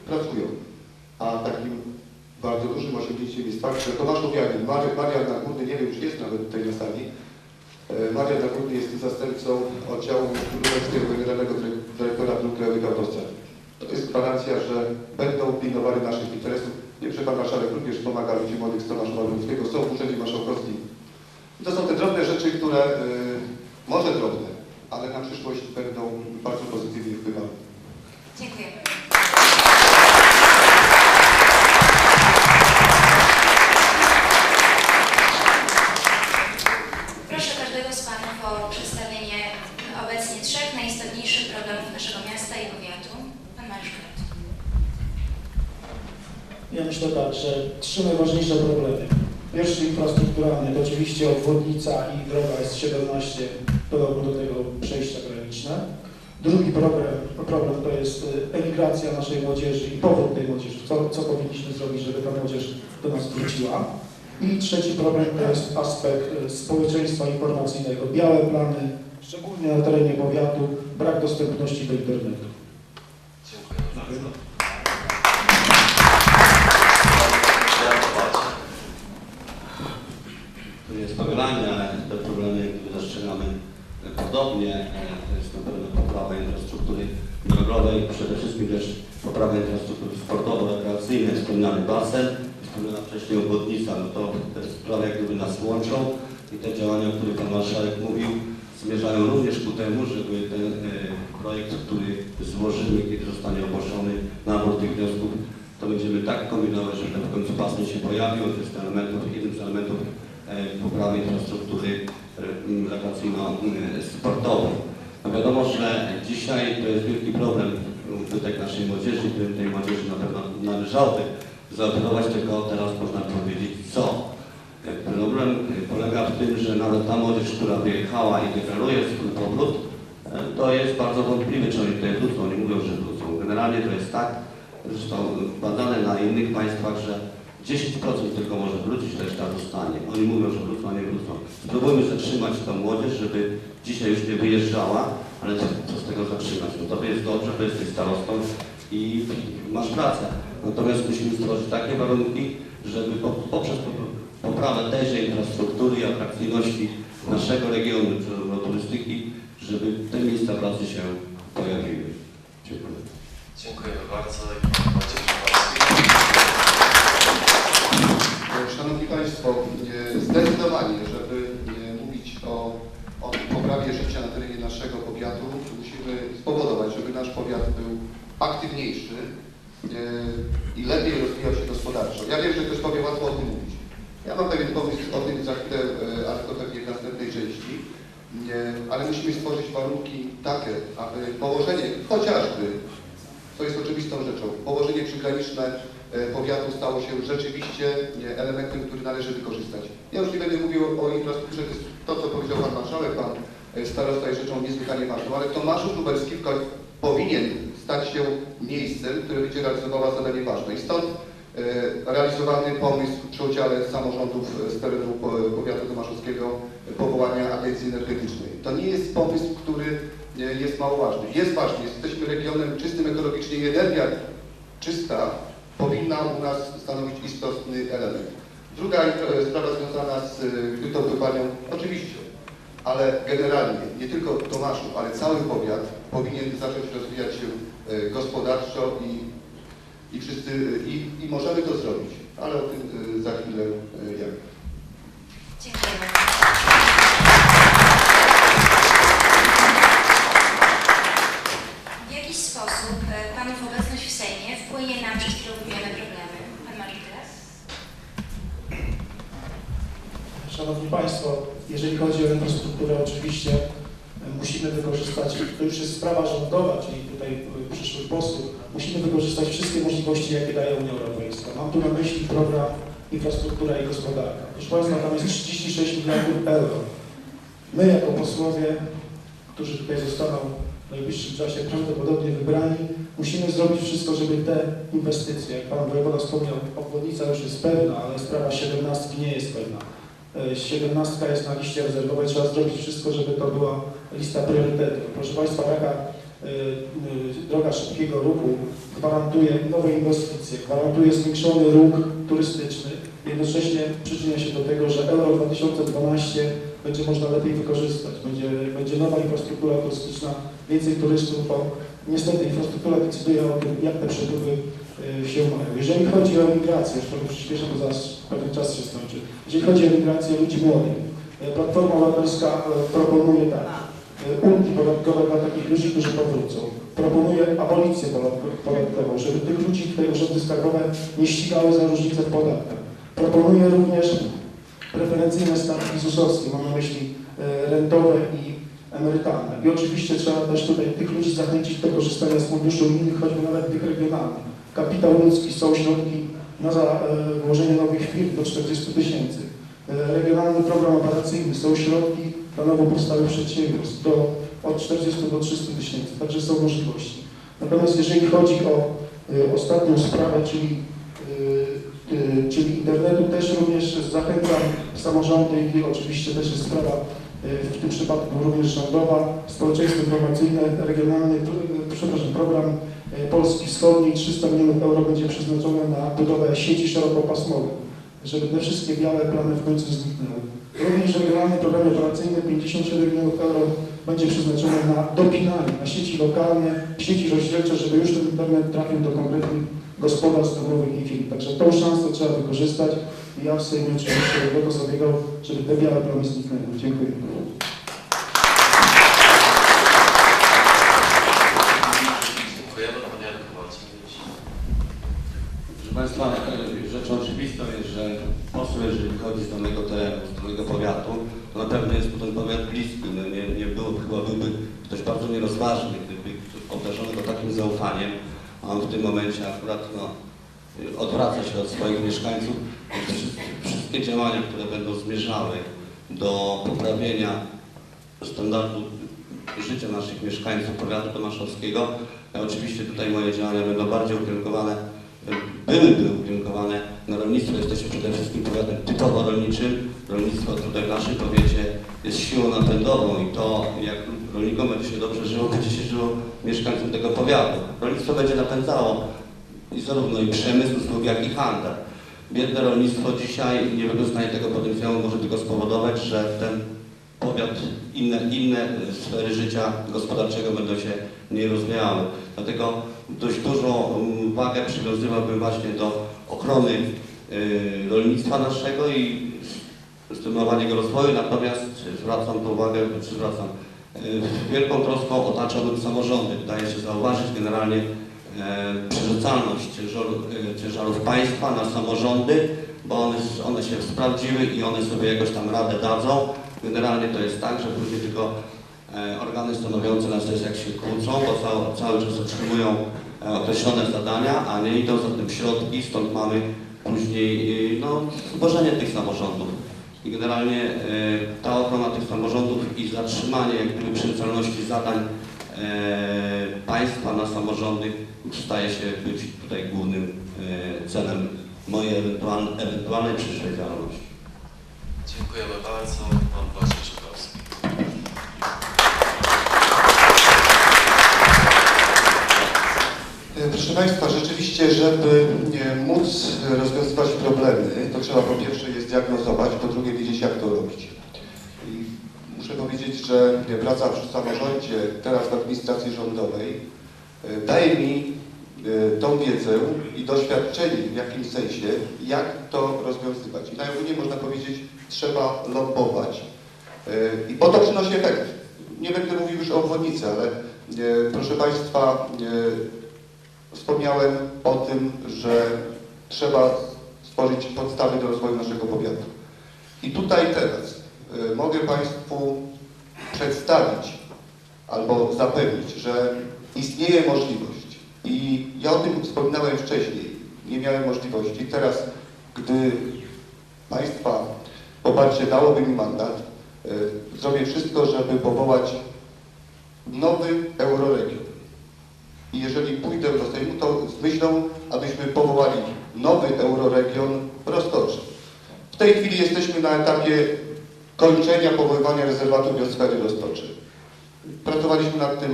pracują. A takim bardzo dużym osiągnięciem jest fakt, że Tomasz Owianin, Marian, Marian Nagórny, nie wiem, czy jest nawet tutaj na sali, e, Marian Nagórny jest zastępcą oddziału Królewskiego Generalnego Dyre- Dyrektora Dróg Krajowych Autostrad. To jest gwarancja, że będą pilnowały naszych interesów. Wiem, że Pan również pomaga ludzi młodych z Tomasza Malowskiego, są w Urzędzie Marszałkowskim. I to są te drobne rzeczy, które, e, może drobne, ale na przyszłość będą bardzo pozytywnie wpływały. Dziękuję. Proszę każdego z Panów o przedstawienie obecnie trzech najistotniejszych problemów naszego miasta i powiatu. Pan Mariusz Kret. Ja myślę tak, że trzy najważniejsze problemy. Pierwszy infrastrukturalny to oczywiście obwodnica i droga S17 do, do tego przejścia graniczne. Drugi problem, problem to jest y, emigracja naszej młodzieży i powrót tej młodzieży. Co, co powinniśmy zrobić, żeby ta młodzież do nas wróciła. I trzeci problem to jest aspekt y, społeczeństwa informacyjnego. Białe plany, szczególnie na terenie powiatu, brak dostępności do internetu. To jest nagranie, ale te problemy jakby dostrzegamy podobnie. E, To jest na pewno poprawa infrastruktury drogowej, przede wszystkim też poprawa infrastruktury sportowo-rekreacyjnej, wspomniany basen, wspomniana wcześniej obwodnica, no to te sprawy jak gdyby nas łączą i te działania, o których Pan Marszałek mówił, zmierzają również ku temu, żeby ten e, projekt, który złożymy, kiedy zostanie ogłoszony, nabór tych wniosków, to będziemy tak kombinować, żeby w końcu basen się pojawił. To jest elementów, jeden z elementów e, poprawy infrastruktury rekreacyjno-sportowej. No wiadomo, że dzisiaj to jest wielki problem ubytek naszej młodzieży, którym tej młodzieży na pewno należałoby zaoferować, tylko teraz można powiedzieć co. E, Problem e, polega w tym, że nawet ta młodzież, która wyjechała i deklaruje swój powrót, e, to jest bardzo wątpliwe, czy oni tutaj wrócą. Oni mówią, że wrócą. Generalnie to jest tak, zresztą badane na innych państwach, że 10% tylko może wrócić, reszta zostanie. Oni mówią, że wrócą, a nie wrócą. Spróbujmy zatrzymać tą młodzież, żeby dzisiaj już nie wyjeżdżała, ale co, z tego zatrzymać? No to jest dobrze, bo jesteś starostą i masz pracę. Natomiast musimy stworzyć takie warunki, żeby po, poprzez po- poprawę tejże infrastruktury i atrakcyjności naszego regionu, turystyki, żeby te miejsca pracy się pojawiły. Dziękuję. Dziękujemy bardzo. I Grabowski. Szanowni Państwo, e, zdecydowanie, żeby e, mówić o, o poprawie życia na terenie naszego powiatu, musimy spowodować, żeby nasz powiat był aktywniejszy e, i lepiej rozwijał się gospodarczo. Ja wiem, że ktoś powie łatwo o tym mówić. Ja mam pewien pomysł o tym za chwilę, e, ale to pewnie w następnej części. Ale musimy stworzyć warunki takie, aby położenie chociażby co jest oczywistą rzeczą. Położenie przygraniczne e, powiatu stało się rzeczywiście elementem, który należy wykorzystać. Ja już nie będę mówił o infrastrukturze, to jest to, co powiedział Pan Marszałek, Pan e, Starosta jest rzeczą niesłychanie ważną, ale Tomaszu Lubelski powinien stać się miejscem, które będzie realizowało zadanie ważne. I stąd realizowany pomysł przy udziale samorządów e, z terenu po- powiatu tomaszowskiego e, powołania agencji energetycznej. To nie jest pomysł, który e, jest mało ważny. Jest ważny, jesteśmy regionem czystym ekologicznie i energia czysta powinna u nas stanowić istotny element. Druga e, sprawa związana z e, kopalnią, oczywiście, ale generalnie nie tylko Tomaszów, ale cały powiat powinien zacząć rozwijać się e, gospodarczo i, i wszyscy, i, i możemy to zrobić, ale o tym e, za chwilę e, jak. Dziękujemy. W jakiś sposób e, Panów obecność w Sejmie wpłynie na chwilą wymienione problemy? Pan Mariusz teraz? Szanowni Państwo, jeżeli chodzi o infrastrukturę, oczywiście musimy wykorzystać, to już jest sprawa rządowa, czyli tutaj e, przyszłych posłów, musimy wykorzystać wszystkie możliwości, jakie daje Unia Europejska. Mam tu na myśli program Infrastruktura i Gospodarka. Proszę Państwa, tam jest 36 miliardów euro. My jako posłowie, którzy tutaj zostaną w najbliższym czasie prawdopodobnie wybrani, musimy zrobić wszystko, żeby te inwestycje, jak Pan Wojewoda wspomniał, obwodnica już jest pewna, ale sprawa 17 nie jest pewna. E, 17 jest na liście rezerwowej, trzeba zrobić wszystko, żeby to była lista priorytetów. Proszę Państwa, taka e, e, droga szybkiego ruchu gwarantuje nowe inwestycje, gwarantuje zwiększony ruch turystyczny, jednocześnie przyczynia się do tego, że Euro 2012 będzie można lepiej wykorzystać, będzie, będzie nowa infrastruktura turystyczna, więcej turystów, bo niestety infrastruktura decyduje o tym, jak te przepływy się mają. Jeżeli chodzi o emigrację, już trochę przyspieszę, bo zaraz pewien czas się skończy. Jeżeli chodzi o emigrację ludzi młodych, y, Platforma Obywatelska y, proponuje tak, ulgi podatkowe dla takich ludzi, którzy powrócą. Proponuje abolicję podatko- podatkową, żeby tych ludzi te urzędy skarbowe nie ścigały za różnice w podatkach. Proponuje również preferencyjne stawki ZUS-owskie, mam na myśli rentowe i emerytalne. I oczywiście trzeba też tutaj tych ludzi zachęcić do korzystania z funduszy unijnych, choćby nawet tych regionalnych. Kapitał ludzki są środki na za, e, nowych firm do 40 tysięcy. E, Regionalny program operacyjny są środki na nowo powstałych przedsiębiorstw do, od 40 do 300 tysięcy, także są możliwości. Natomiast jeżeli chodzi o e, ostatnią sprawę, czyli, czyli internetu, też również zachęcam samorządy i oczywiście też jest sprawa w tym przypadku również rządowa, społeczeństwo informacyjne, regionalny, pr- przepraszam, program Polski Wschodniej 300 milionów euro będzie przeznaczone na budowę sieci szerokopasmowej, żeby te wszystkie białe plamy w końcu zniknęły. Również regionalny program operacyjny 57 milionów euro będzie przeznaczone na dopinanie, na sieci lokalne, sieci rozdzielcze, żeby już ten internet trafił do konkretnych gospodarstw domowych i firm. Także tą szansę trzeba wykorzystać i ja w Sejmie oczywiście będę zabiegał, żeby te białe plamy zniknęły. Dziękuję. Dziękujemy Panie Jarku Walczewicz. Proszę Państwa, e, rzeczą oczywistą jest, że poseł, jeżeli wychodzi z danego terenu, z danego powiatu, pewno jest ten powiat bliski. No nie, nie było, chyba byłby ktoś bardzo nierozważny, gdyby obdarzony go takim zaufaniem, a on w tym momencie akurat no, odwraca się od swoich mieszkańców. Wszystkie, działania, które będą zmierzały do poprawienia standardu życia naszych mieszkańców powiatu tomaszowskiego. Ja oczywiście tutaj moje działania będą bardziej ukierunkowane, byłyby ukierunkowane na rolnictwo. Jesteśmy przede wszystkim powiatem typowo rolniczym. Rolnictwo tutaj w naszym powiecie jest siłą napędową i to jak rolnikom będzie się dobrze żyło, będzie się żyło mieszkańcom tego powiatu. Rolnictwo będzie napędzało i zarówno i przemysł, jak i handel. Biedne rolnictwo dzisiaj nie wykorzystanie tego potencjału może tylko spowodować, że ten powiat, inne, inne sfery życia gospodarczego będą się mniej rozwijały. Dlatego dość dużą mm, wagę przywiązywałbym właśnie do ochrony y, rolnictwa naszego i stymulowania jego rozwoju, natomiast zwracam tą uwagę, czy zwracam, y, wielką troską otaczałbym samorządy. Wydaje się zauważyć generalnie e, przerzucalność e, ciężarów państwa na samorządy, bo one, one się sprawdziły i one sobie jakoś tam radę dadzą. Generalnie to jest tak, że później tylko organy stanowiące jest jak się kłócą, bo cały, cały czas otrzymują e, określone zadania, a nie idą za tym środki, stąd mamy później e, no, zubożenie tych samorządów. I generalnie e, ta ochrona tych samorządów i zatrzymanie jak gdyby przemyślności zadań e, państwa na samorządy staje się być tutaj głównym e, celem mojej ewentualnej, ewentualnej przyszłej działalności. Dziękujemy bardzo. Pan Wojciech Proszę Państwa, rzeczywiście, żeby móc rozwiązywać problemy, to trzeba po pierwsze je zdiagnozować, po drugie wiedzieć, jak to robić. I muszę powiedzieć, że praca w samorządzie, teraz w administracji rządowej, e, daje mi e, tą wiedzę i doświadczenie w jakimś sensie, jak to rozwiązywać. I najogólniej można powiedzieć, trzeba lobbować. E, I po to przynosi efekt. Nie będę mówił już o obwodnicy, ale proszę Państwa, Wspomniałem o tym, że trzeba stworzyć podstawy do rozwoju naszego powiatu. I tutaj teraz y, mogę Państwu przedstawić albo zapewnić, że istnieje możliwość i ja o tym wspominałem wcześniej, nie miałem możliwości. Teraz, gdy Państwa poparcie dałoby mi mandat, y, zrobię wszystko, żeby powołać nowy euroregion. I jeżeli pójdę do Sejmu, to z myślą, abyśmy powołali nowy euroregion Roztoczy. W tej chwili jesteśmy na etapie kończenia powoływania rezerwatu biosfery Roztoczy. Pracowaliśmy nad tym